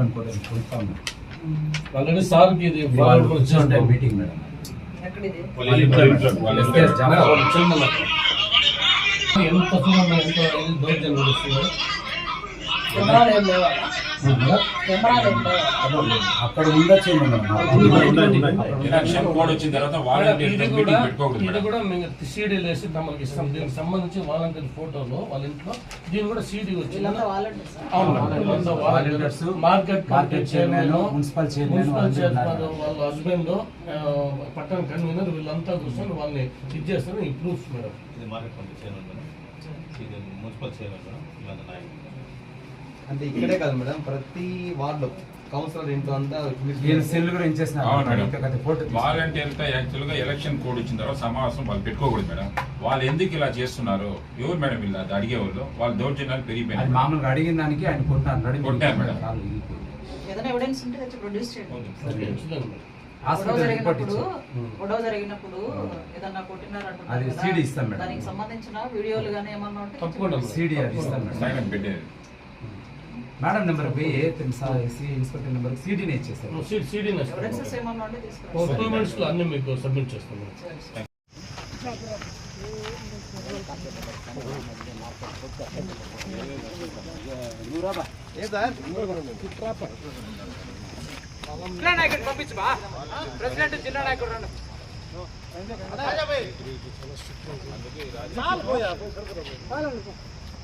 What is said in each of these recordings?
పనుకోవడానికి కొడుతా ఉన్నారు ఆల్రెడీ సార్కి ఇది వాళ్ళు కూడా చేస్తాం. Meeting madam. ఎంత ఎంత దౌర్జన్యం అక్కడ ఉండొచ్చు ఎలక్షన్ కోడ్ వచ్చిన తర్వాత వాలంటీర్ మీటింగ్ కూడా పెట్టుకోకూడదు ఇది మేడం. కూడా మేము సీడీలు వేసి తమకి ఇస్తాం దీనికి సంబంధించి వాలంటీర్ ఫోటోలు వాళ్ళ ఇంట్లో. దీని కూడా సీడీ వచ్చింది? Volunteers market market chairman, municipal chairman. వాళ్ళ హస్బెండ్ పట్టణ కన్వీనర్ వీళ్ళంతా కూర్చొని వాళ్ళని ఇది చేస్తారు. ఈ ప్రూఫ్స్ మేడం. ఇది మార్కెట్ కమిటీ చైర్మన్ మేడం. ఇది మున్సిపల్ చైర్మన్ మేడం. అంటే ఇక్కడే కాదు మేడం ప్రతి వార్డులో. కౌన్సిలర్ ఇంట్లో అంతా వీళ్ళ సెల్ కూడా ఇచ్చేసినారు అవును మేడం. ఇంకా కొద్ది ఫోటో తీసి- వాలంటీర్తో యాక్చువల్గా ఎలక్షన్ కోడ్ వచ్చిన తర్వాత సమావేశం వాళ్ళు పెట్టుకోకూడదు మేడం. వాళ్ళు ఎందుకు ఇలా చేస్తున్నారు? ఎవరు మేడం వీళ్ళు అది అడిగేవాళ్ళు? వాళ్ళ దౌర్జన్యాలు అది పెరిగిపోయినాయి మామూలుగా అడిగిన దానికి ఆయన కొట్టారు కొట్టారు మేడం. ఏదైనా ఎవిడెన్స్ ఉంటే ప్రొడ్యూస్ చేయండి. గొడవ జరిగినప్పుడు ఏదన్నా ఇస్తాం. దానికి సంబంధించిన వీడియోలు కానీ ఏమన్నా ఉంటే తప్పకుండా. సీడీ అది ఇస్తాను మేడం. మేడం నెంబర్ పోయి ఇన్స్పెక్టర్ నెంబర్ సీడీని ఇచ్చేస్తారు సీ- సీడీ ఎవిడెన్సెస్ ఏమన్నా ఉంటే తీసుకురండి. టూ మినిట్స్లో అన్ని మీకు సబ్మిట్ చేస్తాం మేడం.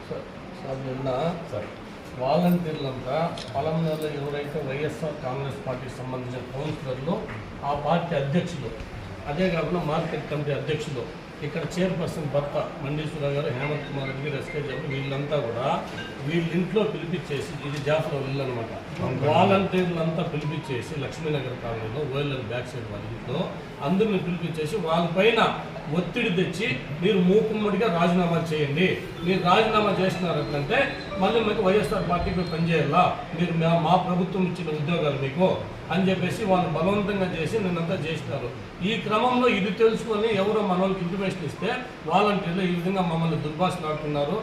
సార్ సార్ నిన్న వాలంటీర్లంతా పొలంలో ఎవరైతే వైఎస్ఆర్ కాంగ్రెస్ పార్టీకి సంబంధించిన కౌన్సిలర్లు ఆ పార్టీ అధ్యక్షులు అదే కాకుండా మార్కెట్ కమిటీ అధ్యక్షులు ఇక్కడ చైర్పర్సన్ భర్త మండీశ్వర గారు హేమంత్ కుమార్ రెడ్డి గారు ఎస్కే గారు వీళ్ళంతా కూడా వీళ్ళ ఇంట్లో పిలిపించేసి ఇది జాఫర్ ఇల్లు అనమాట వాలంటీర్లంతా పిలిపించేసి లక్ష్మీనగర్ కాలనీలో ఓఎల్ఎల్ బ్యాక్ సైడ్ వాళ్ళ ఇంట్లో అందరిని పిలిపించేసి వాళ్ళపైన ఒత్తిడి తెచ్చి మీరు మూకుమ్మడిగా రాజీనామా చేయండి. మీరు రాజీనామా చేస్తున్నారంటే మళ్ళీ మీకు వైఎస్ఆర్ పార్టీకి పనిచేయాలా? మీరు మా- మా ప్రభుత్వం ఇచ్చిన ఉద్యోగాలు మీకు అని చెప్పేసి వాళ్ళు బలవంతంగా చేసి నిన్నంతా చేసినారు. ఈ క్రమంలో ఇది తెలుసుకొని ఎవరో మన వాళ్ళకి ఇంటిమేషన్ ఇస్తే వాలంటీర్లు ఈ విధంగా మమ్మల్ని దుర్భాషలాడుతున్నారు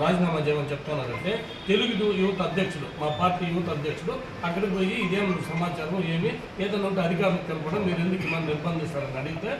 రాజీనామా చేయమని చెప్తున్నారంటే తెలుగు యూత్ అధ్యక్షుడు మా పార్టీ యూత్ అధ్యక్షుడు అక్కడికి పోయి ఇదేం సమాచారం ఏమి ఏదైనా ఉంటే అధికారులకు కలపడం మీరు ఎందుకు మనం నిర్బంధిస్తారని అడిగితే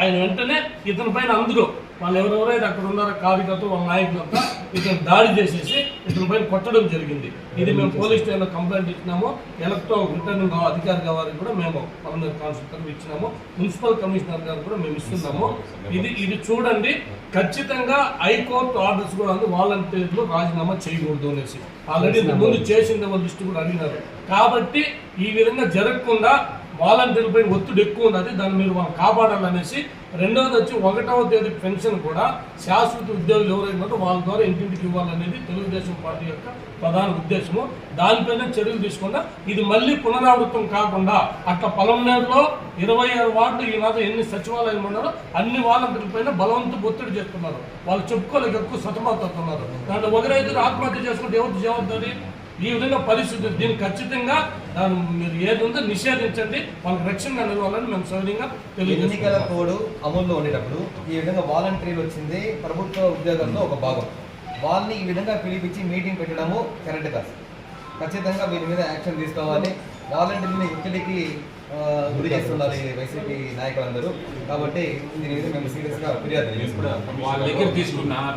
ఆయన వెంటనే ఇతని పైన అందరూ వాళ్ళు ఎవరెవరైతే అక్కడ ఉన్నారో కార్యకర్తలు వాళ్ళ నాయకులంతా ఇతను దాడి చేసేసి ఇతని పైన కొట్టడం జరిగింది. ఇది మేము పోలీస్ స్టేషన్లో కంప్లైంట్ ఇచ్చినాము. ఎలక్ట్రో రిటర్నింగ్ అధికారి గారికి కూడా మేము పలమనేరు కాన్స్టిట్యూటర్ ఇచ్చినాము. మున్సిపల్ కమిషనర్ గారు కూడా మేము ఇస్తున్నాము. ఇది ఇది చూడండి. ఖచ్చితంగా హైకోర్టు ఆర్డర్స్ కూడా ఉంది వాలంటీర్లు రాజీనామా చేయకూడదు అనేసి. ఆల్రెడీ ముందు చేసింది వాళ్ళ లిస్టు కూడా అడిగినారు. కాబట్టి ఈ విధంగా జరగకుండా వాలంటీర్ల పైన ఒత్తిడి ఎక్కువ ఉన్నది దాన్ని మీరు మనం కాపాడాలనేసి రెండవది వచ్చి ఒకటవ తేదీ పెన్షన్ కూడా శాశ్వత ఉద్యోగులు ఎవరైనా వాళ్ళ ద్వారా ఇంటింటికి ఇవ్వాలనేది తెలుగుదేశం పార్టీ యొక్క ప్రధాన ఉద్దేశము. దానిపైన చర్యలు తీసుకుండా. ఇది మళ్ళీ పునరావృతం కాకుండా అట్లా పొలంనేరులో ఇరవై ఆరు వార్డులు ఈనాడు ఎన్ని సచివాలయాలు ఉన్నారో అన్ని వాలంటీర్లపైన బలవంతపు ఒత్తిడి చేస్తున్నారు. వాళ్ళు చెప్పుకోలేక ఎక్కువ సతమతవుతున్నారు దాంట్లో ఒకరైతే ఆత్మహత్య చేసుకుంటే ఎవరు జవాబుదారి? ఈ విధంగా పరిస్థితి దీన్ని ఖచ్చితంగా దాన్ని మీరు ఏది ఉందో నిషేధించండి వాళ్ళకి రక్షణ నిలవాలని మేము సౌర్యంగా ఎన్నికల కోడ్ అమల్లో ఉండేటప్పుడు ఈ విధంగా వాలంటీర్లు వచ్చింది ప్రభుత్వ ఉద్యోగంలో ఒక భాగం. వాళ్ళని ఈ విధంగా పిలిపించి మీటింగ్ పెట్టడము కరెక్ట్ కాదు. ఖచ్చితంగా వీరి మీద యాక్షన్ తీసుకోవాలి. వాలంటీర్ని ఒత్తిడికి గురి చేస్తున్నారు ఈ వైసీపీ నాయకులందరూ. కాబట్టి దీని మీద మేము సీరియస్గా ఫిర్యాదు తీసుకున్న.